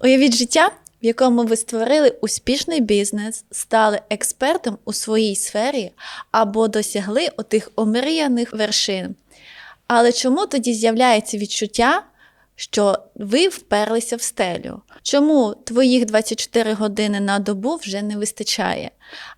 Уявіть життя, в якому ви створили успішний бізнес, стали експертом у своїй сфері або досягли отих омріяних вершин. Але чому тоді з'являється відчуття, що ви вперлися в стелю? Чому твоїх 24 години на добу вже не вистачає?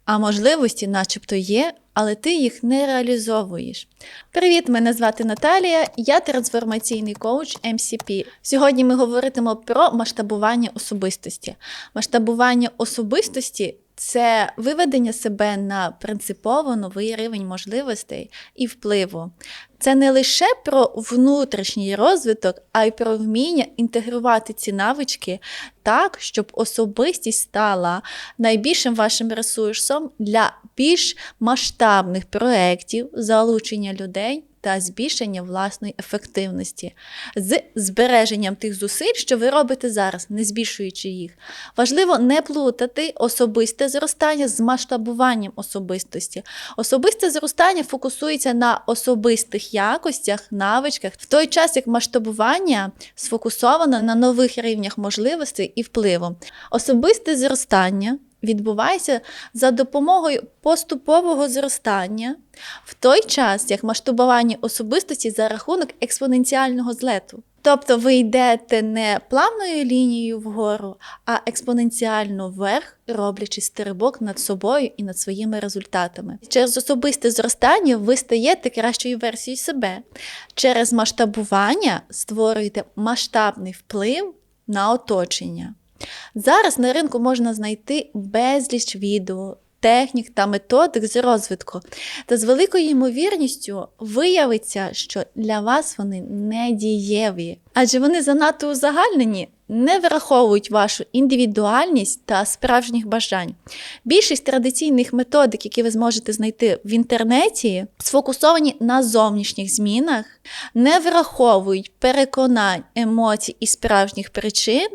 А можливості, начебто, є, але ти їх не реалізовуєш. Привіт, мене звати Наталія, я трансформаційний коуч MCP. Сьогодні ми говоритимо про масштабування особистості. Масштабування особистості це виведення себе на принципово новий рівень можливостей і впливу. Це не лише про внутрішній розвиток, а й про вміння інтегрувати ці навички так, щоб особистість стала найбільшим вашим ресурсом для більш масштабних проєктів, залучення людей. Та збільшення власної ефективності з збереженням тих зусиль, що ви робите зараз, не збільшуючи їх. Важливо не плутати особисте зростання з масштабуванням особистості. Особисте зростання фокусується на особистих якостях, навичках, в той час як масштабування сфокусовано на нових рівнях можливостей і впливу. Особисте зростання відбувається за допомогою поступового зростання, в той час як масштабування особистості за рахунок експоненціального злету. Тобто ви йдете не плавною лінією вгору, а експоненціально вверх, роблячи стрибок над собою і над своїми результатами. Через особисте зростання ви стаєте кращою версією себе. Через масштабування створюєте масштабний вплив на оточення. Зараз на ринку можна знайти безліч відео, технік та методик з розвитку. Та з великою ймовірністю виявиться, що для вас вони не дієві, адже вони занадто узагальнені. Не враховують вашу індивідуальність та справжніх бажань. Більшість традиційних методик, які ви зможете знайти в інтернеті, сфокусовані на зовнішніх змінах, не враховують переконань, емоцій і справжніх причин,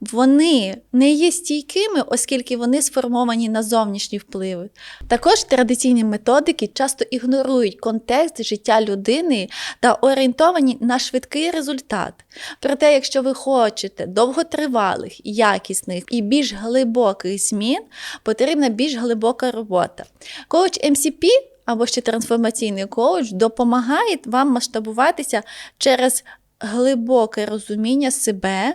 вони не є стійкими, оскільки вони сформовані на зовнішні впливи. Також традиційні методики часто ігнорують контекст життя людини та орієнтовані на швидкий результат. Проте, якщо ви хочете довготривалих, якісних і більш глибоких змін, потрібна більш глибока робота. Коуч MCP або ще трансформаційний коуч допомагає вам масштабуватися через глибоке розуміння себе.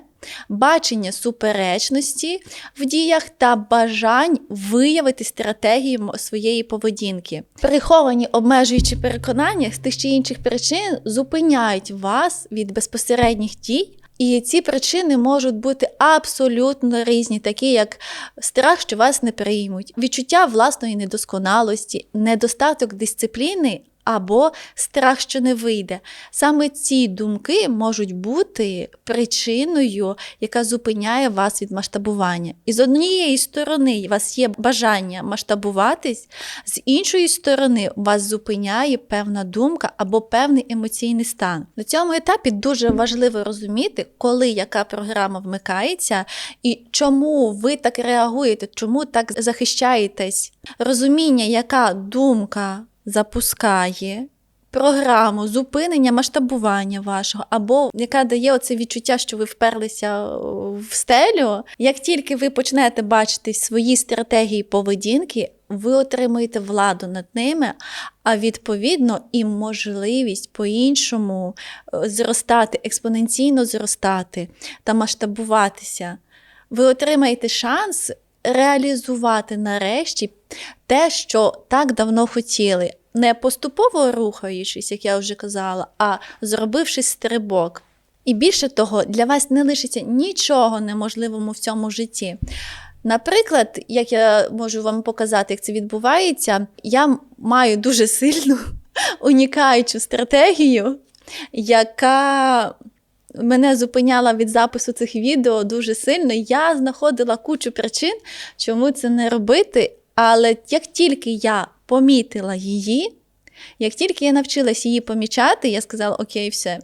Бачення суперечності в діях та бажань виявити стратегії своєї поведінки. Приховані обмежуючі переконання з тих чи інших причин зупиняють вас від безпосередніх дій. І ці причини можуть бути абсолютно різні, такі як страх, що вас не приймуть, відчуття власної недосконалості, недостаток дисципліни. Або страх, що не вийде. Саме ці думки можуть бути причиною, яка зупиняє вас від масштабування. І з однієї сторони у вас є бажання масштабуватись, з іншої сторони вас зупиняє певна думка або певний емоційний стан. На цьому етапі дуже важливо розуміти, коли яка програма вмикається і чому ви так реагуєте, чому так захищаєтесь. Розуміння, яка думка запускає програму зупинення масштабування вашого, або яка дає оце відчуття, що ви вперлися в стелю. Як тільки ви почнете бачити свої стратегії поведінки, ви отримуєте владу над ними, а відповідно і можливість по-іншому зростати, експоненційно зростати та масштабуватися. Ви отримаєте шанс реалізувати нарешті те, що так давно хотіли, не поступово рухаючись, як я вже казала, а зробивши стрибок. І більше того, для вас не лишиться нічого неможливому в цьому житті. Наприклад, як я можу вам показати, як це відбувається, я маю дуже сильну унікаючу стратегію, яка мене зупиняла від запису цих відео дуже сильно. Я знаходила кучу причин, чому це не робити. Але як тільки я помітила її, як тільки я навчилась її помічати, я сказала: Окей, все,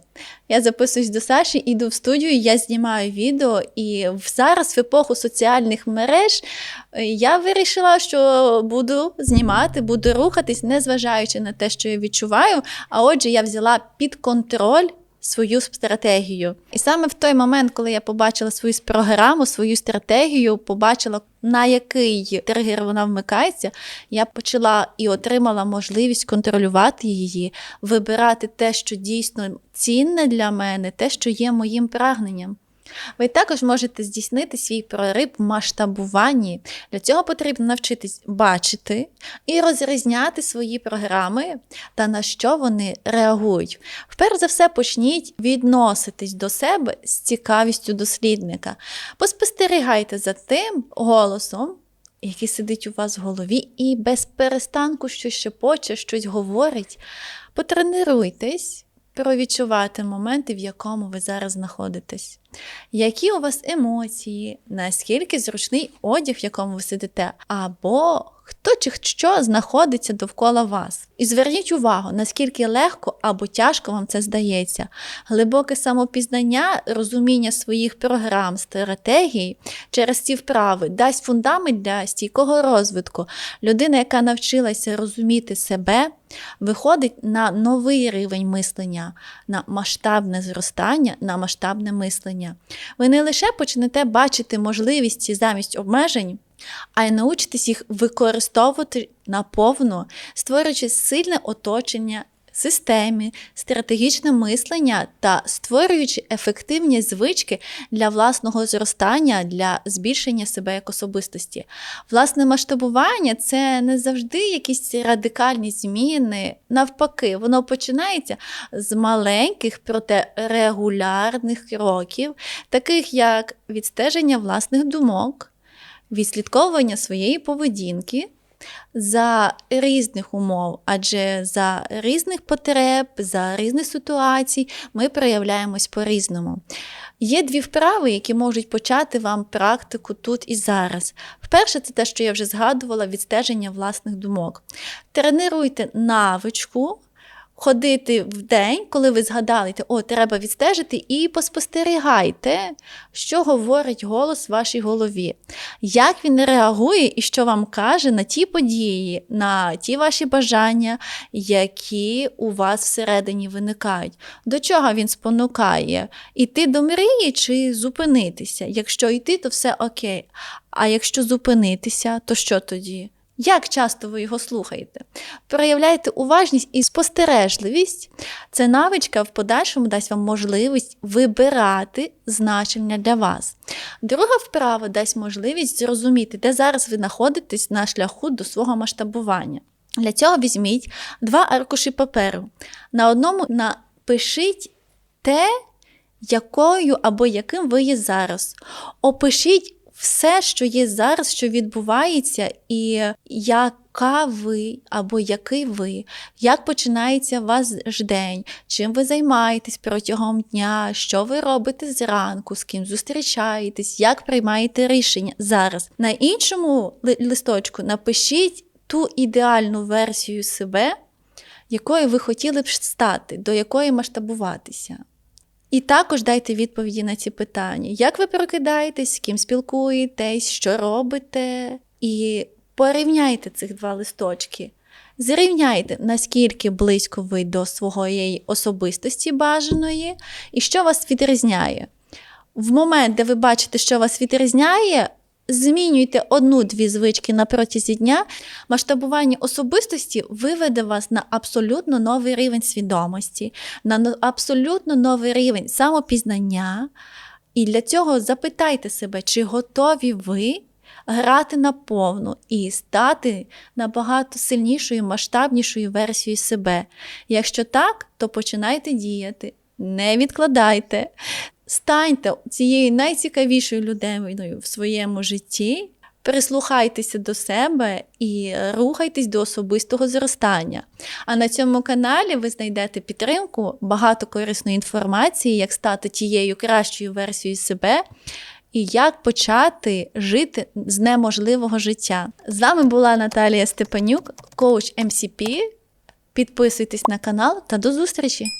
я записуюсь до Саші, іду в студію, я знімаю відео. І зараз, в епоху соціальних мереж, я вирішила, що буду знімати, буду рухатись, незважаючи на те, що я відчуваю. А отже, я взяла під контроль свою стратегію. І саме в той момент, коли я побачила свою програму, свою стратегію, побачила, на який тригер вона вмикається, я почала і отримала можливість контролювати її, вибирати те, що дійсно цінне для мене, те, що є моїм прагненням. Ви також можете здійснити свій прорив в масштабуванні. Для цього потрібно навчитись бачити і розрізняти свої програми та на що вони реагують. Вперше за все, почніть відноситись до себе з цікавістю дослідника. Поспостерігайте за тим голосом. Який сидить у вас в голові, і без перестанку щось шепоче, щось говорить. Потренуйтесь провідчувати моменти, в якому ви зараз знаходитесь. Які у вас емоції, наскільки зручний одяг, в якому ви сидите, або хто чи що знаходиться довкола вас. І зверніть увагу, наскільки легко або тяжко вам це здається. Глибоке самопізнання, розуміння своїх програм, стратегій через ці вправи дасть фундамент для стійкого розвитку. Людина, яка навчилася розуміти себе, виходить на новий рівень мислення, на масштабне зростання, на масштабне мислення. Ви не лише почнете бачити можливості замість обмежень, а й научитесь їх використовувати наповну, створюючи сильне оточення. Системі, стратегічне мислення та створюючи ефективні звички для власного зростання, для збільшення себе як особистості. Власне масштабування це не завжди якісь радикальні зміни. Навпаки, воно починається з маленьких, проте регулярних кроків, таких як відстеження власних думок відслідковування своєї поведінки за різних умов, адже за різних потреб, за різних ситуацій ми проявляємось по-різному. Є дві вправи, які можуть почати вам практику тут і зараз. Перше, це те, що я вже згадувала, відстеження власних думок. Тренуйте навичку ходити в день, коли ви згадали, о, треба відстежити, і поспостерігайте, що говорить голос в вашій голові, як він реагує і що вам каже на ті події, на ті ваші бажання, які у вас всередині виникають. До чого він спонукає? Іти до мрії чи зупинитися? Якщо йти, то все окей. А якщо зупинитися, то що тоді? Як часто ви його слухаєте? Проявляйте уважність і спостережливість. Це навичка в подальшому дасть вам можливість вибирати значення для вас. Друга вправа дасть можливість зрозуміти, де зараз ви знаходитесь на шляху до свого масштабування. Для цього візьміть два аркуші паперу. На одному напишіть те, якою або яким ви є зараз. Опишіть все, що є зараз, що відбувається, і яка ви або який ви, як починається ваш день, чим ви займаєтесь протягом дня, що ви робите зранку, з ким зустрічаєтесь, як приймаєте рішення зараз. На іншому листочку напишіть ту ідеальну версію себе, якою ви хотіли б стати, до якої масштабуватися. І також дайте відповіді на ці питання. Як ви прокидаєтесь, з ким спілкуєтесь, що робите? І порівняйте цих два листочки. Зрівняйте, наскільки близько ви до своєї особистості бажаної, і що вас відрізняє. В момент, де ви бачите, що вас відрізняє, Змінюйте одну-дві звички на протязі дня. Масштабування особистості виведе вас на абсолютно новий рівень свідомості, на абсолютно новий рівень самопізнання. І для цього запитайте себе, чи готові ви грати на повну і стати набагато сильнішою, масштабнішою версією себе. Якщо так, то починайте діяти, не відкладайте. Станьте цією найцікавішою людиною в своєму житті, прислухайтеся до себе і рухайтесь до особистого зростання. А на цьому каналі ви знайдете підтримку, багато корисної інформації, як стати тією кращою версією себе. І як почати жити з неможливого життя. З вами була Наталія Степанюк, коуч МСП. Підписуйтесь на канал та до зустрічі!